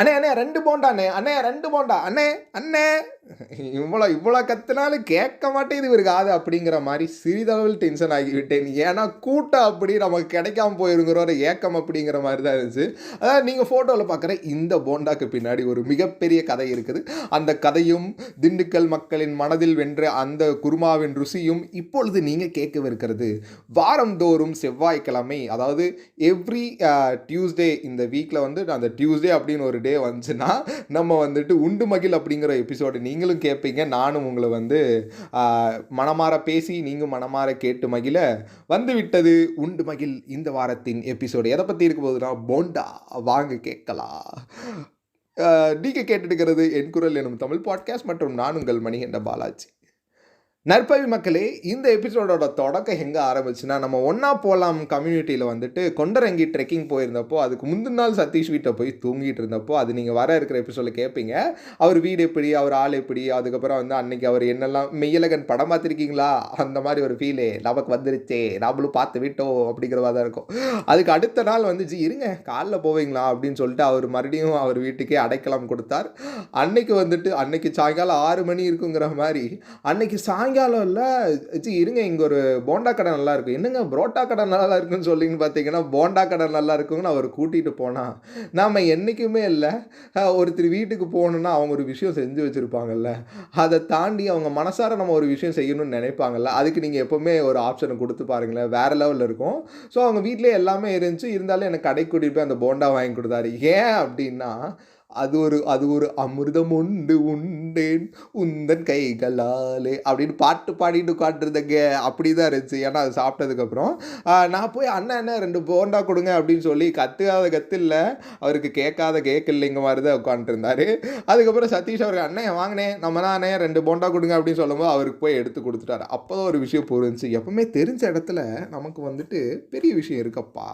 அண்ணே அண்ணே ரெண்டு போண்டா அண்ணே அண்ணே ரெண்டு போண்டா. அண்ணே அண்ணே. இவ்வளோ இவ்வளோ கத்துனாலும் கேட்க மாட்டேங்குது இவருக்கு ஆது அப்படிங்கிற மாதிரி சிறிதளவில் டென்ஷன் ஆகிவிட்டேன். ஏன்னா கூட்டம் அப்படி நமக்கு கிடைக்காம போயிருங்கிற ஒரு ஏக்கம் அப்படிங்கிற மாதிரி தான் இருந்துச்சு. அதாவது நீங்கள் ஃபோட்டோவில் பார்க்குற இந்த போண்டாக்கு பின்னாடி ஒரு மிகப்பெரிய கதை இருக்குது. அந்த கதையும் திண்டுக்கல் மக்களின் மனதில் வென்ற அந்த குருமாவின் ருசியும் இப்பொழுது நீங்கள் கேட்கவிருக்கிறது. வாரந்தோறும் செவ்வாய்க்கிழமை அதாவது எவ்ரி டியூஸ்டே இந்த வீக்கில் வந்து அந்த டியூஸ்டே அப்படின்னு ஒரு டே வந்துச்சுன்னா நம்ம வந்துட்டு உண்டு மகிழ் அப்படிங்கிற எபிசோடு நீங்களும் கேட்பீங்க நானும் உங்களை வந்து மனமாற பேசி நீங்கள் மனமாற கேட்டு மகிழ வந்து விட்டது உண்டு மகிழ் இந்த வாரத்தின் எபிசோடு எதை பற்றி இருக்க போதுன்னா போண்டா வாங்க கேட்கலாம். நீங்கள் கேட்டுருக்கிறது என் குரல் எனும் தமிழ் பாட்காஸ்ட் மற்றும் நான் உங்கள் மணிகண்ட பாலாஜி. நற்பவி மக்களே இந்த எபிசோடோட தொடக்கம் எங்கே ஆரம்பிச்சுன்னா நம்ம ஒன்றா போகலாம் கம்யூனிட்டியில் வந்துட்டு கொண்டரங்கி ட்ரெக்கிங் போயிருந்தப்போ அதுக்கு முந்தின நாள் சதீஷ் வீட்டை போய் தூங்கிட்டு இருந்தப்போ அது நீங்கள் வர இருக்கிற எபிசோடில் கேட்பீங்க அவர் வீடு எப்படி அவர் ஆள் எப்படி அதுக்கப்புறம் வந்து அன்னைக்கு அவர் என்னெல்லாம் மெய்யலகன் படம் பார்த்துருக்கீங்களா? அந்த மாதிரி ஒரு ஃபீலே நமக்கு வந்துருச்சே நாமளும் பார்த்து விட்டோம் அப்படிங்கிறவா தான் இருக்கும். அதுக்கு அடுத்த நாள் வந்து ஜி இருங்க காலைல போவீங்களா? அப்படின்னு சொல்லிட்டு அவர் மறுபடியும் அவர் வீட்டுக்கே அடைக்கலம் கொடுத்தார். அன்னைக்கு வந்துட்டு அன்னைக்கு சாயங்காலம் ஆறு மணி இருக்குங்கிற மாதிரி அன்னைக்கு சாயங்காலம் இல்லை சி இருங்க இங்கே ஒரு போண்டா கடை நல்லா இருக்கும் என்னங்க புரோட்டா கடை நல்லா இருக்குன்னு சொல்லிங்கன்னு பார்த்தீங்கன்னா போண்டா கடை நல்லா இருக்குங்கன்னு அவர் கூட்டிகிட்டு போனால் நாம் என்றைக்குமே இல்லை ஒருத்தர் வீட்டுக்கு போகணுன்னா அவங்க ஒரு விஷயம் செஞ்சு வச்சுருப்பாங்கல்ல அதை தாண்டி அவங்க மனசார நம்ம ஒரு விஷயம் செய்யணும்னு நினைப்பாங்கல்ல அதுக்கு நீங்கள் எப்போவுமே ஒரு ஆப்ஷனை கொடுத்து பாருங்களேன் வேறு லெவலில் இருக்கும். ஸோ அவங்க வீட்டிலே எல்லாமே இருந்துச்சு இருந்தாலும் எனக்கு கடை கூட்டிகிட்டு போய் அந்த போண்டா வாங்கி கொடுத்தாரு. ஏன் அப்படின்னா அது ஒரு அது ஒரு அமிர்தம் உண்டு உண்டேன் உந்தன் கைகளாலே. அப்படின்னு பாட்டு பாடிட்டு உட்காந்துருந்தங்க அப்படி தான் இருந்துச்சு. ஏன்னா அது சாப்பிட்டதுக்கப்புறம் நான் போய் அண்ணன் அண்ணன் ரெண்டு போண்டா கொடுங்க அப்படின்னு சொல்லி கத்துக்காத கத்து இல்லை அவருக்கு கேட்காத கேட்கலைங்க மாதிரி தான் உட்காந்துருந்தாரு அதுக்கப்புறம் சதீஷ் அவருக்கு அண்ணன் வாங்கினேன்? நம்ம தான் அண்ணன் ரெண்டு போண்டா கொடுங்க அப்படின்னு சொல்லும்போது அவருக்கு போய் எடுத்து கொடுத்துட்டாரு. அப்போ தான் ஒரு விஷயம் புரிஞ்சு எப்பவுமே தெரிஞ்ச இடத்துல நமக்கு வந்துட்டு பெரிய விஷயம் இருக்கப்பா?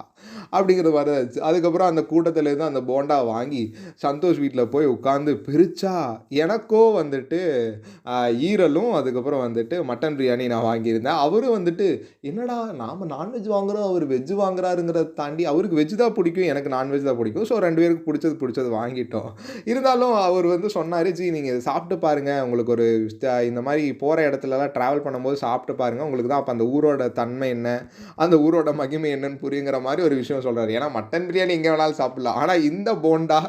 அப்படிங்கிற மாதிரி தான் இருந்துச்சு. அதுக்கப்புறம் அந்த கூட்டத்திலேருந்து அந்த போண்டா வாங்கி சந்தோஷ் வீட்டில் போய் உட்காந்து பிரிச்சா எனக்கோ வந்துட்டு ஈரலும் அதுக்கப்புறம் வந்துட்டு மட்டன் பிரியாணி நான் வாங்கியிருந்தேன். அவரும் வந்துட்டு என்னடா நாம் நான்வெஜ் வாங்குறோம் அவர் வெஜ்ஜு வாங்குறாருங்கிறத தாண்டி அவருக்கு வெஜ்ஜு தான் பிடிக்கும் எனக்கு நான்வெஜ் தான் பிடிக்கும். ஸோ ரெண்டு பேருக்கு பிடிச்சது பிடிச்சது வாங்கிட்டோம். இருந்தாலும் அவர் வந்து சொன்னார் ஜி நீங்கள் இதை சாப்பிட்டு பாருங்கள் உங்களுக்கு ஒரு இந்த மாதிரி போகிற இடத்துலலாம் ட்ராவல் பண்ணும்போது சாப்பிட்டு பாருங்கள் உங்களுக்கு தான் அப்போ அந்த ஊரோட தன்மை என்ன அந்த ஊரோட மகிமை என்னன்னு புரியுங்கிற மாதிரி ஒரு விஷயம் சொல்கிறாரு ஏன்னா மட்டன் பிரியாணி எங்கே வேணாலும் சாப்பிடலாம். ஆனால் இந்த போண்டா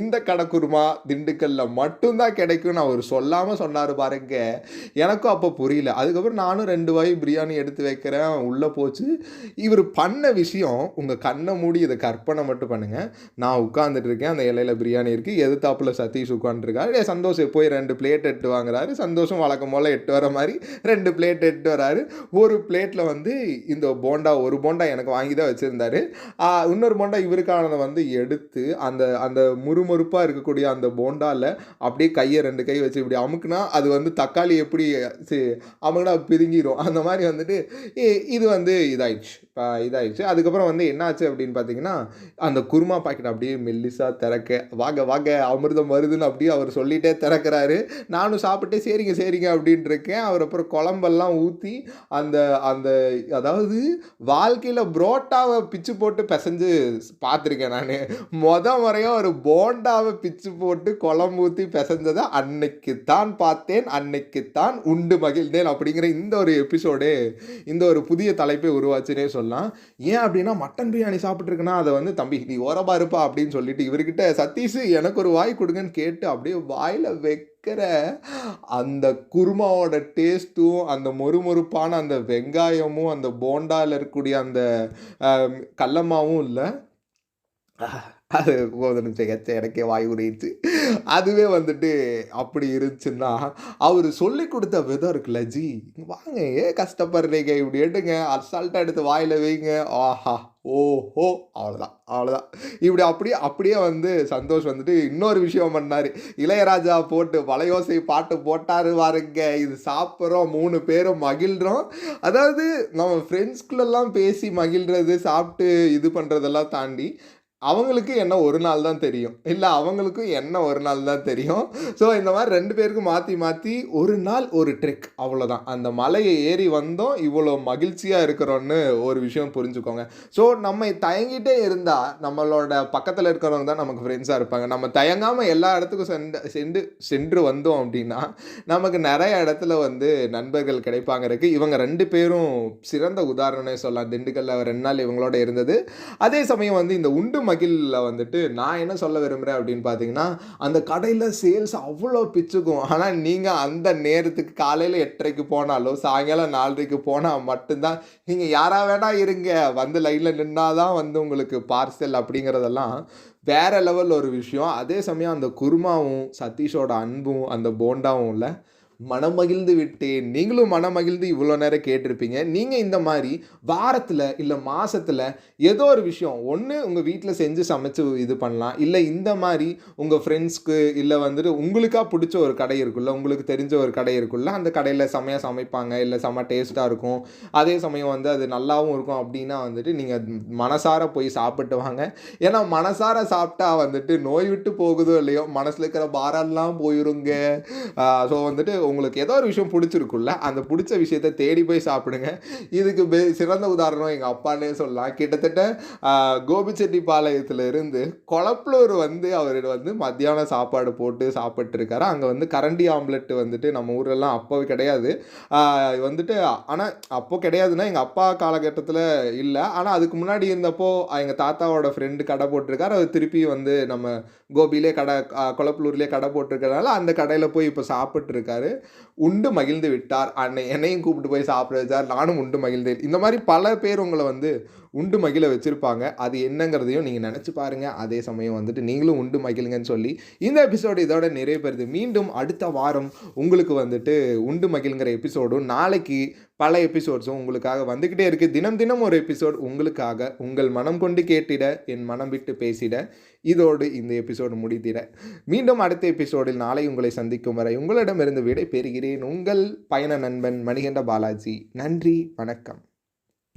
இந்த கடக்குருமா? திண்டுக்கல்லில் திண்டுக்கல்ல மட்டும்தான் கிடைக்கும்னு அவர் சொல்லாமல் சொன்னார் பாருங்க. எனக்கும் அப்போ புரியல. அதுக்கப்புறம் நானும் ரெண்டு வாய் பிரியாணி எடுத்து வைக்கிறேன். உள்ளே போச்சு. இவர் பண்ண விஷயம் உங்கள் கண்ணை மூடி இதை கற்பனை மட்டும் பண்ணுங்கள் நான் உட்காந்துட்டு இருக்கேன். அந்த இலையில பிரியாணி இருக்குது எதிர்த்தாப்புல சதீஷ் உட்காந்துருக்காரு ஏ சந்தோஷ் போய் ரெண்டு பிளேட் எட்டு வாங்குறாரு. சந்தோஷம் வழக்கம் போல் எட்டு வர மாதிரி ரெண்டு பிளேட் எட்டு வராரு. ஒரு பிளேட்டில் வந்து இந்த போண்டா ஒரு போண்டா எனக்கு வாங்கி தான் வச்சுருந்தாரு. இன்னொரு போண்டா இவருக்கானதை வந்து எடுத்து அந்த அந்த முறுமுறு கொழுப்பாக இருக்கக்கூடிய அந்த போண்டாவில் அப்படியே கையை ரெண்டு கை வச்சு இப்படி அமுக்குனா அது வந்து தக்காளி எப்படி சி- அமுக்குனா பிதுங்கிடும் அந்த மாதிரி வந்துட்டு இ- இது வந்து இதாயிடுச்சு. இப்போ இதாயிடுச்சு. அதுக்கப்புறம் வந்து என்னாச்சு அப்படின்னு பார்த்தீங்கன்னா அந்த குருமா பாக்கெட் அப்படியே மெல்லிசாக திறக்க வாங்க வாங்க அமிர்தம் வருதுன்னு அப்படியே அவர் சொல்லிகிட்டே திறக்கிறாரு. நானும் சாப்பிட்டே சரிங்க சரிங்க அப்படின்ட்டு இருக்கேன். அவர் அப்புறம் குழம்பெல்லாம் ஊற்றி அந்த அந்த அதாவது வாழ்க்கையில் புரோட்டாவை பிச்சு போட்டு பிசைஞ்சு பார்த்துருக்கேன் நான். மொத முறையாக ஒரு போண்டா போண்டாவை பிச்சு போட்டு குழம்பு ஊற்றி பிசைஞ்சதை அன்னைக்கு தான் பார்த்தேன் அன்னைக்கு தான் உண்டு மகிழ்ந்தேன் அப்படிங்கிற இந்த ஒரு எபிசோடு இந்த ஒரு புதிய தலைப்பை உருவாச்சுனே சொல்லலாம். ஏன் அப்படின்னா மட்டன் பிரியாணி சாப்பிட்ருக்குன்னா அதை வந்து தம்பி நீ ஓரமாக இருப்பா அப்படின்னு சொல்லிட்டு இவர்கிட்ட சதீஷ் எனக்கு ஒரு வாய் கொடுங்கன்னு கேட்டு அப்படியே வாயில் வைக்கிற அந்த குருமாவோட டேஸ்ட்டும் அந்த மொறுமொறுப்பான அந்த வெங்காயமும் அந்த போண்டாவில் இருக்கக்கூடிய அந்த கல்லமாவும் இல்லை. அது ஒரு நிமிஷம் எனக்கே வாய் உரிச்சு அதுவே வந்துட்டு அப்படி இருந்துச்சுன்னா அவர் சொல்லி கொடுத்த விதம் இருக்குல்ல ஜி வாங்க ஏன் கஷ்டப்படுறீங்க இப்படி எடுங்க அசால்ட்டாக எடுத்து வாயில் வைங்க. ஆஹா ஓஹோ அவ்வளோதான் அவ்வளோதான் இப்படி அப்படியே அப்படியே வந்து சந்தோஷ் வந்துட்டு இன்னொரு விஷயம் பண்ணார். இளையராஜா போட்டு வளையோசை பாட்டு போட்டாரு வாருங்க இது சாப்பிட்றோம் மூணு பேரும் மகிழ்கிறோம் அதாவது நம்ம ஃப்ரெண்ட்ஸ்குள்ளெல்லாம் பேசி மகிழ்கிறது சாப்பிட்டு இது பண்ணுறதெல்லாம் தாண்டி அவங்களுக்கு என்ன ஒரு நாள் தான் தெரியும். இல்லை அவங்களுக்கும் என்ன ஒரு நாள் தான் தெரியும். ஸோ இந்த மாதிரி ரெண்டு பேருக்கும் மாற்றி மாற்றி ஒரு நாள் ஒரு ட்ரிக் அவ்வளோதான் அந்த மலையை ஏறி வந்தோம் இவ்வளோ மகிழ்ச்சியாக இருக்கிறோன்னு ஒரு விஷயம் புரிஞ்சுக்கோங்க. ஸோ நம்ம தயங்கிட்டே இருந்தால் நம்மளோட பக்கத்தில் இருக்கிறவங்க தான் நமக்கு ஃப்ரெண்ட்ஸாக இருப்பாங்க. நம்ம தயங்காமல் எல்லா இடத்துக்கும் சென்று சென்று சென்று வந்தோம் அப்படின்னா நமக்கு நிறைய இடத்துல வந்து நண்பர்கள் கிடைப்பாங்க இருக்குது இவங்க ரெண்டு பேரும் சிறந்த உதாரணமே சொல்லலாம். திண்டுக்கல்ல ரெண்டு நாள் இவங்களோட இருந்தது. அதே சமயம் வந்து இந்த உண்டு அகிலில் வந்துட்டு நான் என்ன சொல்ல விரும்புகிறேன் அப்படின்னு பார்த்தீங்கன்னா அந்த கடையில் சேல்ஸ் அவ்வளோ பிச்சுக்கும். ஆனால் நீங்கள் அந்த நேரத்துக்கு காலையில் எட்டரைக்கு போனாலோ சாயங்காலம் நாலரைக்கு போனால் மட்டும்தான். நீங்கள் யாராக வேணால் இருங்க. வந்து லைனில் நின்னாதான் வந்து உங்களுக்கு பார்சல் அப்படிங்கிறதெல்லாம் வேற லெவல் ஒரு விஷயம். அதே சமயம் அந்த குருமாவும் சதீஷோட அன்பும் அந்த போண்டாவும் இல்லை மனமகிழ்ந்து விட்டேன். நீங்களும் மனமகிழ்ந்து இவ்வளோ நேரம் கேட்டிருப்பீங்க. நீங்கள் இந்த மாதிரி வாரத்தில் இல்லை மாதத்தில் ஏதோ ஒரு விஷயம் ஒன்று உங்கள் வீட்டில் செஞ்சு சமைச்சு இது பண்ணலாம். இல்லை இந்த மாதிரி உங்கள் ஃப்ரெண்ட்ஸ்க்கு இல்லை வந்துட்டு உங்களுக்காக பிடிச்ச ஒரு கடை இருக்குல்ல உங்களுக்கு தெரிஞ்ச ஒரு கடை இருக்குல்ல அந்த கடையில் செமையாக சமைப்பாங்க. இல்லை செம்ம டேஸ்ட்டாக இருக்கும். அதே சமயம் வந்து அது நல்லாவும் இருக்கும் அப்படின்னா வந்துட்டு நீங்கள் மனசார போய் சாப்பிட்டு வாங்க. ஏன்னா மனசார சாப்பிட்டா வந்துட்டு நோய் விட்டு போகுதோ இல்லையோ மனசில் இருக்கிற பாரெல்லாம் போயிருங்க. ஸோ வந்துட்டு உங்களுக்கு ஏதோ ஒரு விஷயம் பிடிச்சிருக்குல்ல அந்த பிடிச்ச விஷயத்த தேடி போய் சாப்பிடுங்க. இதுக்கு பெ சிறந்த உதாரணம் எங்கள் அப்பானே சொல்லலாம். கிட்டத்தட்ட ஆஹ், இருந்து கொளப்பலூர் வந்து அவர் வந்து மத்தியானம் சாப்பாடு போட்டு சாப்பிட்ருக்காரு அங்கே வந்து கரண்டி ஆம்லெட் வந்துட்டு நம்ம ஊரெல்லாம் அப்போ கிடையாது. வந்துட்டு ஆனால் அப்போ கிடையாதுன்னா எங்கள் அப்பா காலகட்டத்தில் இல்லை. ஆனால் அதுக்கு முன்னாடி இருந்தப்போ எங்கள் தாத்தாவோட ஃப்ரெண்டு கடை போட்டிருக்காரு. அவர் திருப்பி வந்து நம்ம கோபிலே கடை ஆஹ், கொளப்பலூர்லேயே கடை போட்டிருக்கறனால அந்த கடையில் போய் இப்போ சாப்பிட்ருக்காரு உண்டு மகிழ்ந்து விட்டார். அன்னை என்னையும் கூப்பிட்டு போய் சாப்பிட வச்சார் நானும் உண்டு மகிழ்ந்தேன். இந்த மாதிரி பல பேர் உங்களை வந்து உண்டு மகிழ வச்சுருப்பாங்க. அது என்னங்கிறதையும் நீங்கள் நினச்சி பாருங்கள் அதே சமயம் வந்துட்டு நீங்களும் உண்டு மகிழுங்கன்னு சொல்லி இந்த எபிசோடு இதோட நிறைவு பெறுது மீண்டும் அடுத்த வாரம் உங்களுக்கு வந்துட்டு உண்டு மகிழ்ங்கிற எபிசோடும் நாளைக்கு பல எபிசோட்ஸும் உங்களுக்காக வந்துக்கிட்டே இருக்குது தினம் தினம் ஒரு எபிசோட் உங்களுக்காக உங்கள் மனம் கொண்டு கேட்டிட என் மனம் விட்டு பேசிட இதோடு இந்த எபிசோடு முடித்திட. மீண்டும் அடுத்த எபிசோடில் நாளை உங்களை சந்திக்கும் வரை உங்களிடமிருந்து விடை பெறுகிறேன் உங்கள் பயண நண்பன் மணிகண்ட பாலாஜி. நன்றி வணக்கம்.